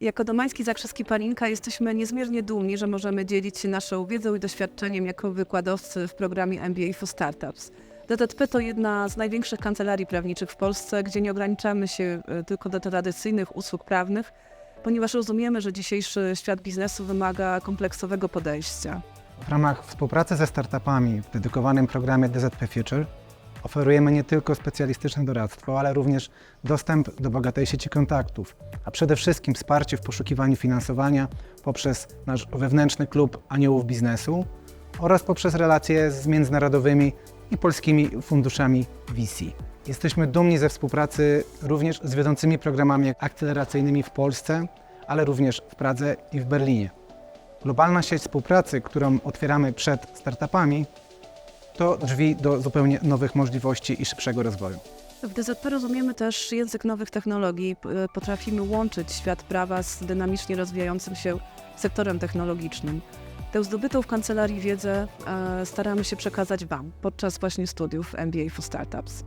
Jako Domański Zakrzyski Palinka jesteśmy niezmiernie dumni, że możemy dzielić się naszą wiedzą i doświadczeniem jako wykładowcy w programie MBA for Startups. DZP to jedna z największych kancelarii prawniczych w Polsce, gdzie nie ograniczamy się e, tylko do tradycyjnych usług prawnych, ponieważ rozumiemy, że dzisiejszy świat biznesu wymaga kompleksowego podejścia. W ramach współpracy ze startupami w dedykowanym programie DZP Future oferujemy nie tylko specjalistyczne doradztwo, ale również dostęp do bogatej sieci kontaktów, a przede wszystkim wsparcie w poszukiwaniu finansowania poprzez nasz wewnętrzny klub aniołów biznesu oraz poprzez relacje z międzynarodowymi i polskimi funduszami VC. Jesteśmy dumni ze współpracy również z wiodącymi programami akceleracyjnymi w Polsce, ale również w Pradze i w Berlinie. Globalna sieć współpracy, którą otwieramy przed startupami, to drzwi do zupełnie nowych możliwości i szybszego rozwoju. W DZP rozumiemy też język nowych technologii. P- Potrafimy łączyć świat prawa z dynamicznie rozwijającym się sektorem technologicznym. Tę zdobytą w kancelarii wiedzę e, staramy się przekazać Wam podczas właśnie studiów MBA for Startups.